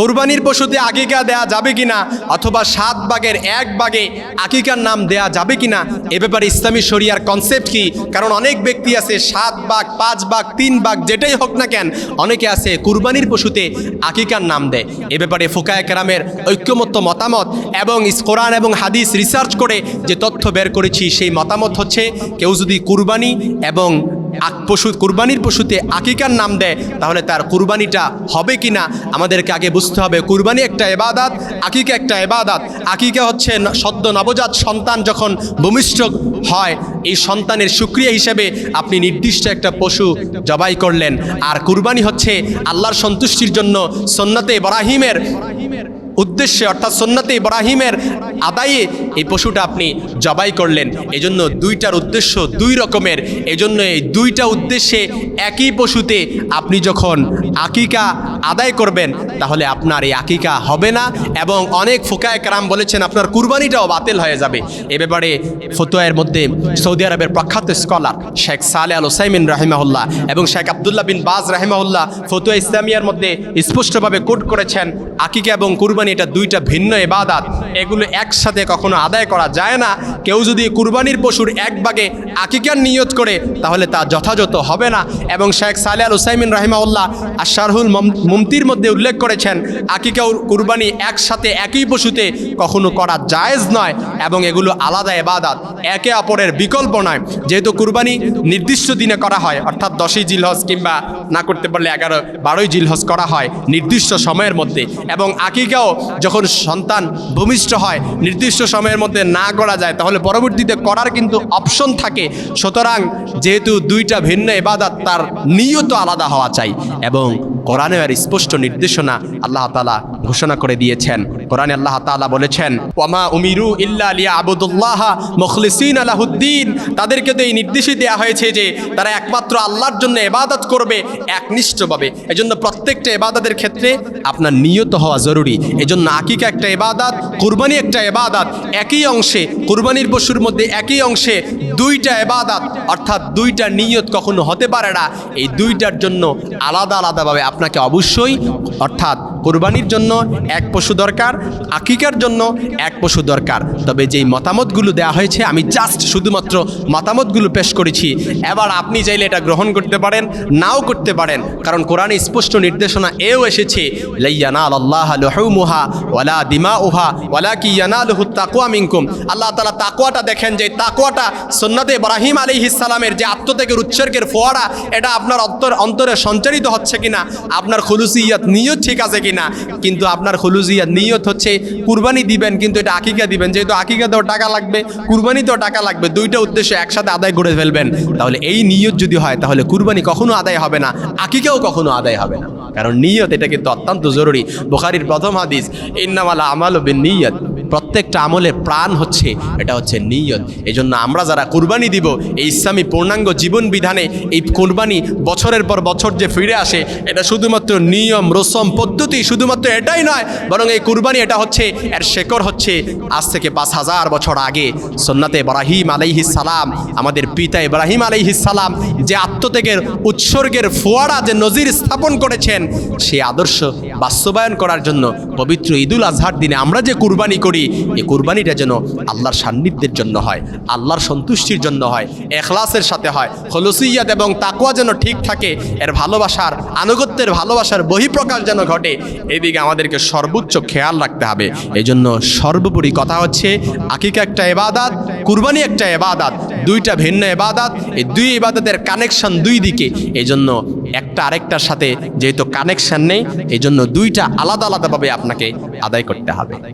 কোরবানির পশুতে আকিকা দেয়া যাবে কিনা অথবা সাত বাগের এক বাগে আকিকার নাম দেয়া যাবে কিনা, এ ব্যাপারে ইসলামী শরিয়ার কনসেপ্ট কি? কারণ অনেক ব্যক্তি আছে সাত বাঘ পাঁচ বাঘ তিন বাঘ যেটাই হোক না কেন, অনেকে আছে কুরবানির পশুতে আকিকার নাম দেয়। এ ব্যাপারে ফোকায় কেরামের ঐক্যমত্য মতামত এবং কোরআন এবং হাদিস রিসার্চ করে যে তথ্য বের করেছি, সেই মতামত হচ্ছে কেউ যদি কুরবানি এবং পশু, কুরবানির পশুতে আকিকার নাম দেয়, তাহলে তার কুরবানিটা হবে কি না আমাদেরকে আগে বুঝতে হবে, কুরবানি একটা এবাদাত, আকিকা একটা এবাদাত। আকিকা হচ্ছে সদ্য নবজাত সন্তান যখন ভূমিষ্ঠ হয়, এই সন্তানের সুক্রিয়া হিসেবে আপনি নির্দিষ্ট একটা পশু জবাই করলেন। আর কুরবানি হচ্ছে আল্লাহর সন্তুষ্টির জন্য সন্নাতে ইব্রাহিমের উদ্দেশ্যে, অর্থাৎ সন্নাতে ইব্রাহিমের আদায়ে এই পশুটা আপনি জবাই করলেন। এজন্য দুইটার উদ্দেশ্য দুই রকমের। এজন্য এই দুইটা উদ্দেশ্যে একই পশুতে আপনি যখন আকিকা আদায় করবেন, তাহলে আপনার এই আকিকা হবে না এবং অনেক ফোকায় কারাম বলেছেন, আপনার কুরবানিটাও বাতিল হয়ে যাবে। এ ব্যাপারে ফতোয়ের মধ্যে সৌদি আরবের প্রখ্যাত স্কলার শেখ সালে আল ওসাইমিন রাহিমাহুল্লাহ এবং শেখ আবদুল্লাহ বিন বাজ রাহিমাহুল্লাহ ফতুয়া ইসলামিয়ার মধ্যে স্পষ্টভাবে কোট করেছেন, আকিকা এবং কুরবানি এটা দুইটা ভিন্ন এবাদাত এগুলো একসাথে কখনো আদায় করা যায় না। কেউ যদি কুরবানির পশুর এক ভাগে আকিকার নিয়ত করে, তাহলে তা যথাযথ হবে না। এবং শেখ সালে আল হুসাইমিন রাহিমাউল্লাহ আর শারহুল মম- মুমতির মধ্যে উল্লেখ করেছেন, আকিকা কুরবানি একসাথে একই পশুতে কখনো করা জায়েজ নয় এবং এগুলো আলাদা এবাদাত একে অপরের বিকল্প নয়। যেহেতু কুরবানি নির্দিষ্ট দিনে করা হয়, অর্থাৎ দশই জিলহজ কিংবা না করতে পারলে এগারো বারোই জিলহজ করা হয় নির্দিষ্ট সময়ের মধ্যে। এবং আকিকাও যখন সন্তান ভূমিষ্ঠ হয়, নির্দিষ্ট সময়ের মধ্যে না করা যায়, তাহলে পরবর্তীতে করার কিন্তু অপশন থাকে। সুতরাং যেহেতু দুইটা ভিন্ন এবাদাত তার নিয়ত আলাদা হওয়া চাই এবং করানো আর স্পষ্ট নির্দেশনা আল্লাহ তালা ঘোষণা করে দিয়েছেন। কোরআনে আল্লাহ তালা বলেছেন, ওয়ামা উমিরু ইল্লা আলিয়া আবুদুল্লাহ মুখলিসিন আলাহুদ্দিন তাদেরকে তো এই নির্দেশই দেওয়া হয়েছে যে, তারা একমাত্র আল্লাহর জন্য এবাদত করবে একনিষ্ঠভাবে। এজন্য প্রত্যেকটা এবাদতের ক্ষেত্রে আপনার নিয়ত হওয়া জরুরি। এজন্য আকিকা একটা এবাদাত কুরবানি একটা এবাদাত একই অংশে, কুরবানির পশুর মধ্যে একই অংশে দুইটা এবাদাত অর্থাৎ দুইটা নিয়ত কখনো হতে পারে না। এই দুইটার জন্য আলাদা আলাদাভাবে আপনাকে অবশ্যই, অর্থাৎ কোরবানির জন্য এক পশু দরকার, আকিকার জন্য এক পশু দরকার। তবে যেই মতামতগুলো দেওয়া হয়েছে, আমি জাস্ট শুধুমাত্র মতামতগুলো পেশ করেছি। এবার আপনি চাইলে এটা গ্রহণ করতে পারেন, নাও করতে পারেন। কারণ কোরআনে স্পষ্ট নির্দেশনা এও এসেছে আল্লাহ দিমা মিনকুম। আল্লাহ তাআলা তাকওয়াটা দেখেন যে সালামের যে উৎসর্গের ফোয়ারা, এটা আপনার অন্তর অন্তরে সঞ্চারিত হচ্ছে কিনা, আপনার খুলুসিয়াত নিয়ত ঠিক আছে কিনা। কিন্তু আপনার হলুজিয়া নিয়ত হচ্ছে কুরবানি দিবেন, কিন্তু এটা আকিকা দিবেন। যেহেতু আকিকাতেও টাকা লাগবে, কুরবানিতেও টাকা লাগবে, দুইটা উদ্দেশ্য একসাথে আদায় করে ফেলবেন। তাহলে এই নিয়ত যদি হয়, তাহলে কুরবানি কখনো আদায় হবে না, আকিকাও কখনো আদায় হবে না। কারণ নিয়ত, এটা কিন্তু অত্যন্ত জরুরি। বোখারির প্রথম হাদিস, ইন্নামালা আমাল বিন নিয়ত। প্রত্যেকটা আমলের প্রাণ হচ্ছে, এটা হচ্ছে নিয়ত। এই জন্য আমরা যারা কুরবানি দিব, এই ইসলামী পূর্ণাঙ্গ জীবন বিধানে এই কুরবানি বছরের পর বছর যে ফিরে আসে, এটা শুধুমাত্র নিয়ম, রসম পদ্ধতি শুধুমাত্র এটাই নয়, বরং এই কুরবানি এটা হচ্ছে, এর শেকর হচ্ছে আজ থেকে পাঁচ হাজার বছর আগে। সন্নাতে ইব্রাহিম সালাম, আমাদের পিতা ইব্রাহিম সালাম যে আত্মত্যাগের, উৎসর্গের ফোয়ারা যে নজির স্থাপন করেছেন সেই আদর্শ। বাস্তবায়ন করার জন্য পবিত্র ঈদুল আজহার দিনে আমরা যে কুরবানি করি, এই কুরবানিটা যেন আল্লাহর সান্নিধ্যের জন্য হয়, আল্লাহর সন্তুষ্টির জন্য হয়, এখলাসের সাথে হয় হলসিয়াত এবং তাকুয়া যেন ঠিক থাকে, এর ভালোবাসার, আনুগত্যের ভালোবাসার বহিঃপ্রকাশ যেন ঘটে, এদিকে আমাদেরকে সর্বোচ্চ খেয়াল রাখতে হবে। এই জন্য সর্বোপরি কথা হচ্ছে, আকিকা একটা এবাদাত কুরবানি একটা এবাদাত দুইটা ভিন্ন এবাদাত এই দুই এবাদাতের কানেকশন দুই দিকে। এই জন্য একটা আরেকটার সাথে যেহেতু কানেকশন নেই এই জন্য দুইটা আলাদা আলাদাভাবে আপনাকে আদায় করতে হবে।